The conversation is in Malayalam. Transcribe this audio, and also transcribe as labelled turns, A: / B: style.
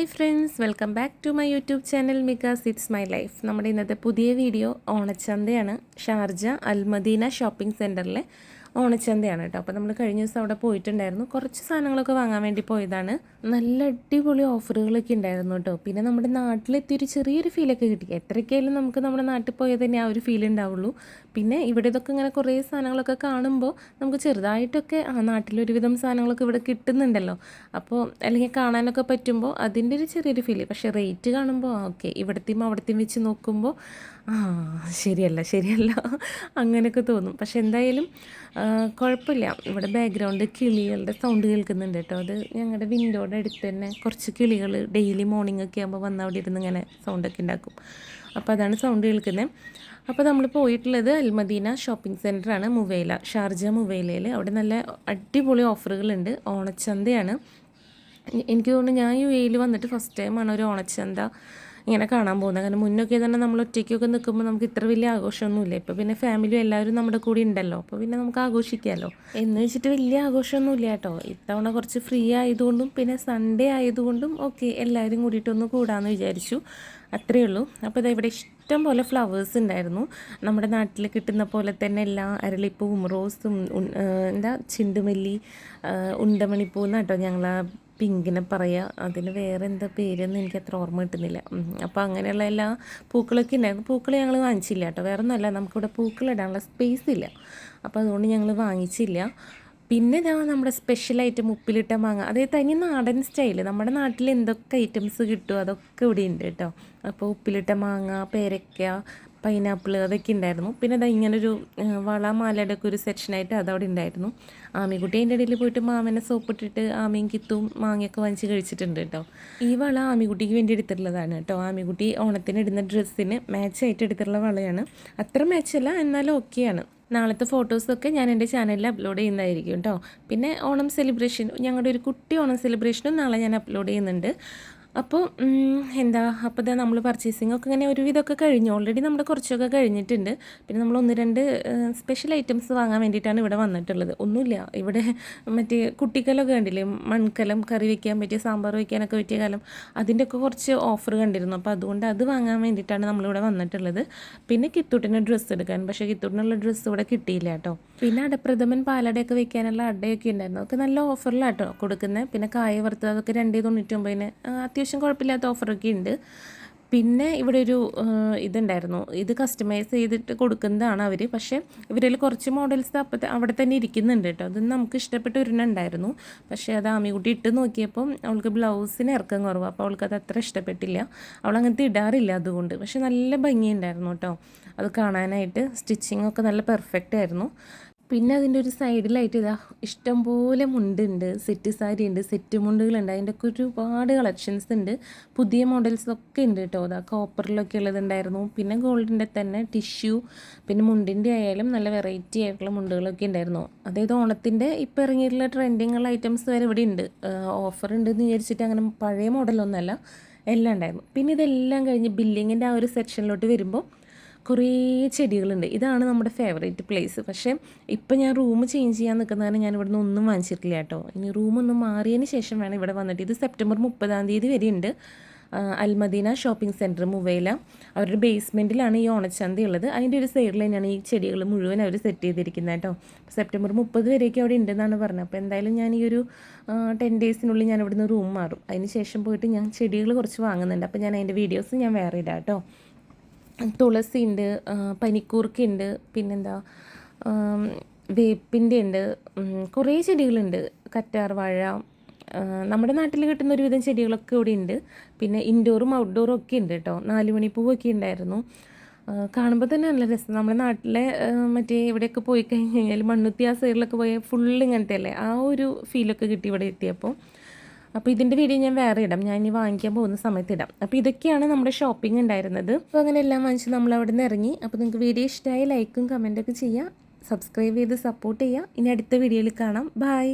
A: Hi friends welcome back to my YouTube channel മിക്കാസ് it's my life നമ്മുടെ ഇന്നത്തെ പുതിയ വീഡിയോ ഓണച്ചന്തയാണ് ഷാർജ അൽമദീന ഷോപ്പിംഗ് സെന്ററിലെ ഓണച്ചന്തയാണ് കേട്ടോ. അപ്പോൾ നമ്മൾ കഴിഞ്ഞ ദിവസം അവിടെ പോയിട്ടുണ്ടായിരുന്നു. കുറച്ച് സാധനങ്ങളൊക്കെ വാങ്ങാൻ വേണ്ടി പോയതാണ്. നല്ല അടിപൊളി ഓഫറുകളൊക്കെ ഉണ്ടായിരുന്നു കേട്ടോ. പിന്നെ നമ്മുടെ നാട്ടിലെത്തി ഒരു ചെറിയൊരു ഫീലൊക്കെ കിട്ടി. എത്രയ്ക്കായാലും നമുക്ക് നമ്മുടെ നാട്ടിൽ പോയത് തന്നെ ആ ഒരു ഫീൽ ഉണ്ടാവുള്ളൂ. പിന്നെ ഇവിടെ ഇതൊക്കെ ഇങ്ങനെ കുറേ സാധനങ്ങളൊക്കെ കാണുമ്പോൾ നമുക്ക് ചെറുതായിട്ടൊക്കെ ആ നാട്ടിലൊരുവിധം സാധനങ്ങളൊക്കെ ഇവിടെ കിട്ടുന്നുണ്ടല്ലോ. അപ്പോൾ അല്ലെങ്കിൽ കാണാനൊക്കെ പറ്റുമ്പോൾ അതിന്റെ ഒരു ചെറിയൊരു ഫീൽ പക്ഷേ റേറ്റ് കാണുമ്പോൾ ഓക്കെ ഇവിടത്തെയും അവിടത്തെയും വെച്ച് നോക്കുമ്പോൾ ആ ശരിയല്ല ശരിയല്ല. അങ്ങനെയൊക്കെ തോന്നും. പക്ഷെ എന്തായാലും കുഴപ്പമില്ല. ഇവിടെ ബാക്ക്ഗ്രൗണ്ട് കിളികളുടെ സൗണ്ട് കേൾക്കുന്നുണ്ട് കേട്ടോ. അത് ഞങ്ങളുടെ വിൻഡോയുടെ അടുത്ത് തന്നെ കുറച്ച് കിളികൾ ഡെയിലി മോർണിംഗ് ഒക്കെ ആകുമ്പോൾ വന്ന് അവിടെ ഇരുന്ന് ഇങ്ങനെ സൗണ്ടൊക്കെ ഉണ്ടാക്കും. അപ്പോൾ അതാണ് സൗണ്ട് കേൾക്കുന്നത് അപ്പോൾ നമ്മൾ പോയിട്ടുള്ളത് അൽമദീന ഷോപ്പിംഗ് സെന്ററാണ് മുവേല. ഷാർജ മുവേലയിൽ അവിടെ നല്ല അടിപൊളി ഓഫറുകളുണ്ട് ഓണച്ചന്തയാണ്. എനിക്ക് തോന്നുന്നു ഞാൻ യു എയിൽ വന്നിട്ട് ഫസ്റ്റ് ടൈമാണ് ഒരു ഓണച്ചന്ത ഇങ്ങനെ കാണാൻ പോകുന്നത്. കാരണം മുന്നൊക്കെ തന്നെ നമ്മൾ ഒറ്റയ്ക്കൊക്കെ നിൽക്കുമ്പോൾ നമുക്ക് ഇത്ര വലിയ ആഘോഷമൊന്നുമില്ല. ഇപ്പോൾ പിന്നെ ഫാമിലി എല്ലാവരും നമ്മുടെ കൂടെ ഉണ്ടല്ലോ. അപ്പോൾ പിന്നെ നമുക്ക് ആഘോഷിക്കാമല്ലോ. എന്ന് വെച്ചിട്ട് വലിയ ആഘോഷമൊന്നുമില്ല കേട്ടോ. ഇത്തവണ കുറച്ച് ഫ്രീ ആയതുകൊണ്ടും പിന്നെ സൺഡേ ആയതുകൊണ്ടും ഓക്കെ എല്ലാവരും കൂടിയിട്ടൊന്ന് കൂടാമെന്ന് വിചാരിച്ചു. അത്രയേ ഉള്ളൂ. അപ്പോൾ ഇതാ ഇവിടെ ഇഷ്ടം പോലെ ഫ്ലവേഴ്സ് ഉണ്ടായിരുന്നു. നമ്മുടെ നാട്ടിൽ കിട്ടുന്ന പോലെ തന്നെ എല്ലാ അരളിപ്പൂവും റോസും എന്താ ചിണ്ടുമല്ലി ഉണ്ടമണിപ്പൂന്നാട്ടോ ആ പിങ്കിനെ പറയുക അതിന് വേറെ എന്താ പേരെന്ന് എനിക്ക് അത്ര ഓർമ്മ കിട്ടുന്നില്ല. അപ്പോൾ അങ്ങനെയുള്ള എല്ലാ പൂക്കളൊക്കെ ഉണ്ടായിരുന്നു. പൂക്കൾ ഞങ്ങൾ വാങ്ങിച്ചില്ല കേട്ടോ. വേറെ ഒന്നുമല്ല നമുക്കിവിടെ പൂക്കളിടാനുള്ള സ്പേസ് ഇല്ല. അപ്പോൾ അതുകൊണ്ട് ഞങ്ങൾ വാങ്ങിച്ചില്ല. പിന്നെ ഇതാ നമ്മുടെ സ്പെഷ്യൽ ഐറ്റം ഉപ്പിലിട്ട മാങ്ങ. അതായത് തനി നാടൻ സ്റ്റൈൽ നമ്മുടെ നാട്ടിൽ എന്തൊക്കെ ഐറ്റംസ് കിട്ടുമോ അതൊക്കെ ഇവിടെ ഉണ്ട് കേട്ടോ. അപ്പോൾ ഉപ്പിലിട്ട മാങ്ങ പേരയ്ക്ക പൈനാപ്പിൾ അതൊക്കെ ഉണ്ടായിരുന്നു. പിന്നെ ഇതാ ഇങ്ങനൊരു വള മാലയുടെ ഒക്കെ ഒരു സെക്ഷനായിട്ട് അതവിടെ ഉണ്ടായിരുന്നു. ആമിക്കുട്ടി അതിന്റെ ഇടയിൽ പോയിട്ട് മാമനെ സോപ്പിട്ടിട്ട് ആമയും കിത്തും മാങ്ങയൊക്കെ വാങ്ങിച്ച് കഴിച്ചിട്ടുണ്ട് കേട്ടോ. ഈ വള ആമിക്കുട്ടിക്ക് വേണ്ടി എടുത്തിട്ടുള്ളതാണ് കേട്ടോ. ആമിക്കുട്ടി ഓണത്തിന് ഇടുന്ന ഡ്രസ്സിന് മാച്ചായിട്ട് എടുത്തിട്ടുള്ള വളയാണ്. അത്ര മാച്ചല്ല എന്നാലും ഓക്കെയാണ് നാളത്തെ ഫോട്ടോസൊക്കെ ഞാൻ എന്റെ ചാനലിൽ അപ്ലോഡ് ചെയ്യുന്നതായിരിക്കും കേട്ടോ. പിന്നെ ഓണം സെലിബ്രേഷൻ ഞങ്ങളുടെ ഒരു കുട്ടി ഓണം സെലിബ്രേഷനും നാളെ ഞാൻ അപ്ലോഡ് ചെയ്യുന്നുണ്ട്. അപ്പോൾ എന്താ അപ്പോൾ ഇതാ നമ്മൾ പർച്ചേസിംഗ് ഒക്കെ ഇങ്ങനെ ഒരുവിധമൊക്കെ കഴിഞ്ഞു. ഓൾറെഡി നമ്മുടെ കുറച്ചൊക്കെ കഴിഞ്ഞിട്ടുണ്ട്. പിന്നെ നമ്മൾ ഒന്ന് രണ്ട് സ്പെഷ്യൽ ഐറ്റംസ് വാങ്ങാൻ വേണ്ടിയിട്ടാണ് ഇവിടെ വന്നിട്ടുള്ളത്. ഒന്നുമില്ല. ഇവിടെ മറ്റേ കുട്ടിക്കലൊക്കെ കണ്ടില്ലേ? മൺകലം കറി വെക്കാൻ പറ്റിയ സാമ്പാർ വയ്ക്കാനൊക്കെ പറ്റിയ കലം. അതിന്റെയൊക്കെ കുറച്ച് ഓഫർ കണ്ടിരുന്നു. അപ്പോൾ അതുകൊണ്ട് അത് വാങ്ങാൻ വേണ്ടിയിട്ടാണ് നമ്മളിവിടെ വന്നിട്ടുള്ളത്. പിന്നെ കിത്തൂട്ടിന് ഡ്രസ്സ് എടുക്കാൻ. പക്ഷേ കിത്തൂട്ടിനുള്ള ഡ്രസ്സ് ഇവിടെ കിട്ടിയില്ല കേട്ടോ. പിന്നെ അടപ്രഥമൻ പാലടയൊക്കെ വെക്കാനുള്ള അടയൊക്കെ ഉണ്ടായിരുന്നു. അതൊക്കെ നല്ല ഓഫറിലാട്ടോ കൊടുക്കുന്നത്. പിന്നെ കായ വറുത്തത് അതൊക്കെ രണ്ടേ തൊണ്ണൂറ്റൊമ്പതിന് ആ, അത്യാവശ്യം കുഴപ്പമില്ലാത്ത ഓഫറൊക്കെ ഉണ്ട്. പിന്നെ ഇവിടെ ഒരു ഇതുണ്ടായിരുന്നു. ഇത് കസ്റ്റമൈസ് ചെയ്തിട്ട് കൊടുക്കുന്നതാണ് അവർ പക്ഷേ ഇവരിൽ കുറച്ച് മോഡൽസ് അപ്പം അവിടെ തന്നെ ഇരിക്കുന്നുണ്ട് കേട്ടോ. അത് നമുക്ക് ഇഷ്ടപ്പെട്ട ഒരെണ്ണം ഉണ്ടായിരുന്നു. പക്ഷേ അത് ആമിക്കുട്ടി ഇട്ട് നോക്കിയപ്പം അവൾക്ക് ബ്ലൗസിന് ഇറക്കം കുറവ്. അപ്പോൾ അവൾക്ക് അത് അത്ര ഇഷ്ടപ്പെട്ടില്ല. അവൾ അങ്ങനത്തെ ഇടാറില്ല അതുകൊണ്ട്. പക്ഷേ നല്ല ഭംഗിയുണ്ടായിരുന്നു കേട്ടോ. അത് കാണാനായിട്ട് സ്റ്റിച്ചിങ് ഒക്കെ നല്ല പെർഫെക്റ്റ് ആയിരുന്നു. പിന്നെ അതിന്റെ ഒരു സൈഡിലായിട്ട് ഇതാ ഇഷ്ടംപോലെ മുണ്ടുണ്ട് സെറ്റ് സാരി ഉണ്ട് സെറ്റ് മുണ്ടുകളുണ്ട്. അതിന്റെ ഒക്കെ ഒരുപാട് കളക്ഷൻസ് ഉണ്ട്. പുതിയ മോഡൽസ് ഒക്കെ ഉണ്ട് കേട്ടോ. അതാ കോപ്പറിലൊക്കെ ഉള്ളതുണ്ടായിരുന്നു പിന്നെ ഗോൾഡിന്റെ തന്നെ ടിഷ്യൂ പിന്നെ മുണ്ടിന്റെ ആയാലും നല്ല വെറൈറ്റി ആയിട്ടുള്ള മുണ്ടുകളൊക്കെ ഉണ്ടായിരുന്നു. അതായത് ഓണത്തിന്റെ ഇപ്പോൾ ഇറങ്ങിയിട്ടുള്ള ട്രെൻഡിങ്ങുള്ള ഐറ്റംസ് വരെ ഇവിടെ ഉണ്ട്. ഓഫർ ഉണ്ടെന്ന് വിചാരിച്ചിട്ട് അങ്ങനെ പഴയ മോഡലൊന്നുമല്ല എല്ലാം ഉണ്ടായിരുന്നു. പിന്നെ ഇതെല്ലാം കഴിഞ്ഞ് ബില്ലിങ്ങിന്റെ ആ ഒരു സെക്ഷനിലോട്ട് വരുമ്പോൾ കുറേ ചെടികളുണ്ട്. ഇതാണ് നമ്മുടെ ഫേവറേറ്റ് പ്ലേസ് പക്ഷേ ഇപ്പം ഞാൻ റൂം ചേഞ്ച് ചെയ്യാൻ നിൽക്കുന്നതാണ് ഞാൻ ഇവിടുന്ന് ഒന്നും വാങ്ങിച്ചിട്ടില്ല കേട്ടോ. ഇനി റൂമൊന്നും മാറിയതിന് ശേഷം വേണം ഇവിടെ വന്നിട്ട്. ഇത് സെപ്റ്റംബർ മുപ്പതാം തീയതി വരെ ഉണ്ട് അൽമദീന ഷോപ്പിംഗ് സെന്റർ മുവൈല. അവരുടെ ബേസ്മെന്റിലാണ് ഈ ഓണച്ചന്ത ഉള്ളത്. അതിന്റെ ഒരു സൈഡിൽ തന്നെയാണ് ഈ ചെടികൾ മുഴുവൻ അവർ സെറ്റ് ചെയ്തിരിക്കുന്നത് കേട്ടോ. സെപ്റ്റംബർ മുപ്പത് വരെയൊക്കെ അവിടെ ഉണ്ടെന്നാണ് പറഞ്ഞത്. അപ്പോൾ എന്തായാലും ഞാൻ ഈ ഒരു ടെൻ ഡേയ്സിനുള്ളിൽ ഞാൻ ഇവിടുന്ന് റൂം മാറും. അതിന് ശേഷം പോയിട്ട് ഞാൻ ചെടികൾ കുറച്ച് വാങ്ങുന്നുണ്ട്. അപ്പോൾ ഞാൻ അതിന്റെ വീഡിയോസ് ഞാൻ വേറെ ഇടാം കേട്ടോ. തുളസി ഉണ്ട് പനിക്കൂർക്കുണ്ട് പിന്നെന്താ വേപ്പിന്റെ ഉണ്ട് കുറേ ചെടികളുണ്ട്. കറ്റാർ വാഴ നമ്മുടെ നാട്ടിൽ കിട്ടുന്ന ഒരുവിധം ചെടികളൊക്കെ ഇവിടെ ഉണ്ട്. പിന്നെ ഇൻഡോറും ഔട്ട്ഡോറും ഒക്കെ ഉണ്ട് കേട്ടോ. നാലുമണിപ്പൂവൊക്കെ ഉണ്ടായിരുന്നു. കാണുമ്പോൾ തന്നെ നല്ല രസം. നമ്മുടെ നാട്ടിലെ മറ്റേ ഇവിടെയൊക്കെ പോയി കഴിഞ്ഞ് കഴിഞ്ഞാൽ മണ്ണുത്തി ആ സൈഡിലൊക്കെ പോയാൽ ഫുള്ള് ഇങ്ങനത്തെ അല്ലേ ആ ഒരു ഫീലൊക്കെ കിട്ടി ഇവിടെ എത്തിയപ്പോൾ അപ്പോൾ ഇതിന്റെ വീഡിയോ ഞാൻ വേറെ ഇടാം. ഞാൻ ഇനി വാങ്ങിക്കാൻ പോകുന്ന സമയത്ത് ഇടാം. അപ്പോൾ ഇതൊക്കെയാണ് നമ്മുടെ ഷോപ്പിംഗ് ഉണ്ടായിരുന്നത്. അപ്പോൾ അങ്ങനെ എല്ലാം വാങ്ങിച്ച് നമ്മൾ അവിടെ നിന്ന് ഇറങ്ങി. അപ്പോൾ നിങ്ങൾക്ക് വീഡിയോ ഇഷ്ടമായി ലൈക്കും കമന്റൊക്കെ ചെയ്യുക സബ്സ്ക്രൈബ് ചെയ്ത് സപ്പോർട്ട് ചെയ്യുക ഇനി അടുത്ത വീഡിയോയിൽ കാണാം. ബൈ